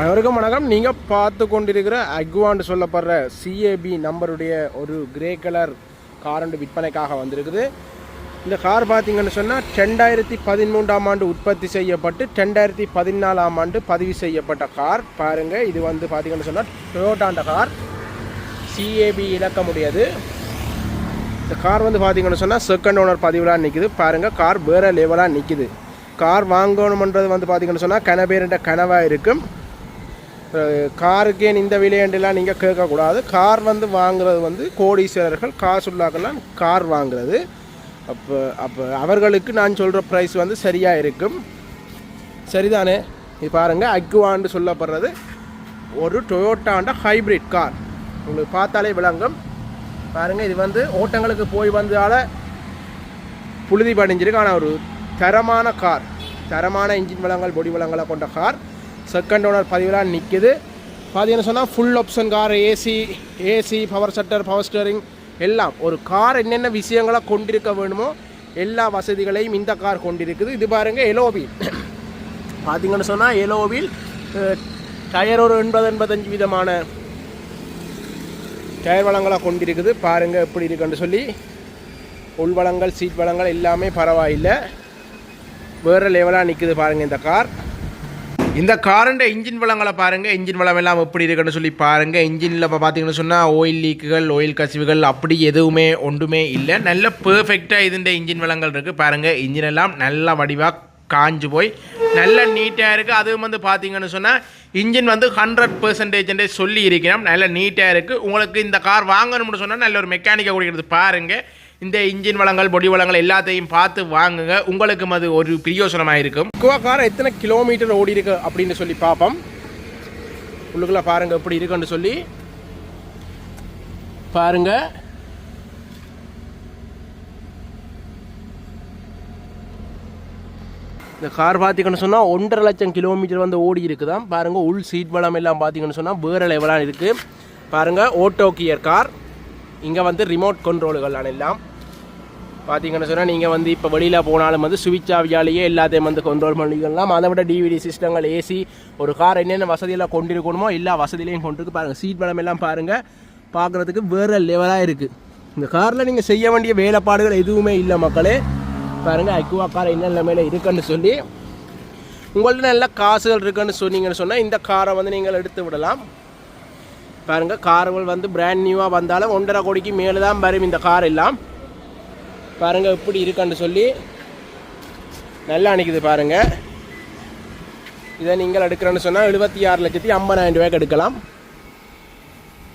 அனைவருக்கும் வணக்கம். நீங்கள் பார்த்து கொண்டிருக்கிற அக்வான்னு சொல்லப்படுற சிஏபி நம்பருடைய ஒரு கிரே கலர் கார் விற்பனைக்காக வந்திருக்குது. இந்த கார் பார்த்தீங்கன்னு சொன்னால் ரெண்டாயிரத்தி பதிமூன்றாம் ஆண்டு உற்பத்தி செய்யப்பட்டு ரெண்டாயிரத்தி பதினாலாம் ஆண்டு பதிவு செய்யப்பட்ட கார் பாருங்கள் இது வந்து பார்த்தீங்கன்னு சொன்னால் டொயோட்டாண்ட கார் சிஏபி இழக்க முடியாது இந்த கார் வந்து பார்த்தீங்கன்னு சொன்னால் செகண்ட் ஓனர் பதிவுலாம் நிற்கிது பாருங்கள் கார் வேறு லெவலாக நிற்கிது கார் வாங்கணுமன்றது வந்து பார்த்தீங்கன்னு சொன்னால் கனபேருன்ற கனவாக இருக்கும். காருக்கே இந்த விலையண்டெல்லாம் நீங்கள் கேட்கக்கூடாது. கார் வந்து வாங்குறது வந்து கோடீஸ்வரர்கள் காசுள்ளாக்கெல்லாம் கார் வாங்குறது. அப்போ அப்போ அவர்களுக்கு நான் சொல்கிற ப்ரைஸ் வந்து சரியாக இருக்கும். சரிதானே? இது பாருங்கள் அக்வான்னு சொல்லப்படுறது ஒரு டொயோட்டாண்ட ஹைப்ரிட் கார் உங்களுக்கு பார்த்தாலே விளங்கும். பாருங்கள் இது வந்து ஓட்டங்களுக்கு போய் வந்ததால் புழுதி படிஞ்சிருக்கு ஆனால் ஒரு தரமான கார் தரமான இன்ஜின் வளங்கள் பொடி வளங்களை கொண்ட கார் செகண்ட் ஓனர் பதிவுலாம் நிற்குது பார்த்தீங்கன்னு சொன்னால் full option car AC AC power shutter power steering எல்லாம். ஒரு கார் என்னென்ன விஷயங்களை கொண்டிருக்க வேணுமோ எல்லா வசதிகளையும் இந்த கார் கொண்டிருக்குது. இது பாருங்கள் எலோவில் பார்த்தீங்கன்னு சொன்னால் எலோவில் டயர் ஒரு எண்பது எண்பத்தஞ்சு விதமான டயர் வளங்களாக கொண்டிருக்குது. பாருங்கள் எப்படி இருக்குன்னு சொல்லி. உள் வளங்கள் சீட் வளங்கள் எல்லாமே பரவாயில்லை. வேறு லெவலாக நிற்குது பாருங்கள் இந்த கார் இந்த காரண்ட இன்ஜின் வளங்களை பாருங்கள் இன்ஜின் வளம் எல்லாம் எப்படி இருக்குன்னு சொல்லி பாருங்கள் இன்ஜினில் இப்போ பார்த்தீங்கன்னு சொன்னால் ஆயில் லீக்குகள் ஆயில் கசிவுகள் அப்படி எதுவுமே ஒன்றுமே இல்லை. நல்ல பெர்ஃபெக்டாக இதுன்ற இன்ஜின் வளங்கள் இருக்குது பாருங்கள் இன்ஜின் எல்லாம் நல்ல வடிவாக காஞ்சு போய் நல்ல நீட்டாக இருக்குது அதுவும் வந்து பார்த்தீங்கன்னு சொன்னால் இன்ஜின் வந்து ஹண்ட்ரட் பர்சன்டேஜ்ன்றே சொல்லி இருக்கிறோம். நல்ல நீட்டாக இருக்குது உங்களுக்கு இந்த கார் வாங்கணும்னு சொன்னால் நல்ல ஒரு மெக்கானிக்கை கொடுக்கிறது பாருங்கள் இந்த இன்ஜின் வளங்கள் பொடி வளங்கள் எல்லாத்தையும் பார்த்து வாங்குங்க. உங்களுக்கும் அது ஒரு பிரியோசனமாக இருக்கும். குவா கார் எத்தனை கிலோமீட்டர் ஓடி இருக்கு அப்படின்னு சொல்லி பார்ப்போம். உள்ளுக்குள்ள பாருங்க எப்படி இருக்குன்னு சொல்லி. பாருங்க. இந்த கார் பார்த்தீங்கன்னு சொன்னால் ஒன்றரை லட்சம் கிலோமீட்டர் வந்து ஓடி இருக்குதான் பாருங்கள் உள் சீட் வளம் எல்லாம் பார்த்தீங்கன்னு சொன்னால் வேறு லெவலாக இருக்குது பாருங்கள் ஓட்டோ கியர் கார் இங்கே வந்து ரிமோட் கண்ட்ரோலுகள் எல்லாம் பார்த்தீங்கன்னு சொன்னால் நீங்கள் வந்து இப்போ வெளியில் போனாலும் வந்து சுவிட்ச் ஆவியாலேயே எல்லாத்தையும் வந்து கண்ட்ரோல் பண்ணிக்கலாம். அதை விட டிவிடி சிஸ்டங்கள் ஏசி ஒரு கார் என்னென்ன வசதியெல்லாம் கொண்டிருக்கணுமோ எல்லா வசதியிலையும் கொண்டிருக்கு. பாருங்கள் சீட் பலம் எல்லாம் பாருங்கள் பார்க்குறதுக்கு வேறு லெவலாக இருக்குது இந்த காரில் நீங்கள் செய்ய வேண்டிய வேலைப்பாடுகள் எதுவுமே இல்லை மக்களே. பாருங்கள் அக்குவா கார் என்ன மேலே இருக்குன்னு சொல்லி. உங்கள்ட்ட நல்ல காசுகள் இருக்குன்னு சொன்னீங்கன்னு சொன்னால் இந்த காரை வந்து நீங்கள் எடுத்து விடலாம். பாருங்கள் கார்கள் வந்து பிராண்ட் நியூவாக வந்தாலும் ஒன்றரை கோடிக்கு மேலே தான் வரும் இந்த கார் எல்லாம். பாருங்கள் எப்படி இருக்குன்னு சொல்லி நல்லா அணிக்குது பாருங்கள் இதை நீங்கள் எடுக்கிறேன்னு சொன்னால் எழுபத்தி ஆறு லட்சத்தி ஐம்பதாயிரம் ரூபாய்க்கு எடுக்கலாம்.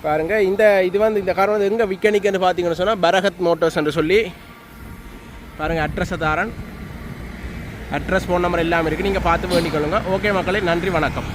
பாருங்கள் இந்த இது வந்து இந்த கார் வந்து எங்கே விற்கணிக்கன்னு பார்த்தீங்கன்னு சொன்னால் பரகத் மோட்டர்ஸ் என்று சொல்லி. பாருங்கள் அட்ரஸை தாரன். அட்ரஸ் ஃபோன் நம்பர் எல்லாமே இருக்குது நீங்கள் பார்த்து வேண்டிக்கொள்ளுங்க. ஓகே மக்களே நன்றி வணக்கம்.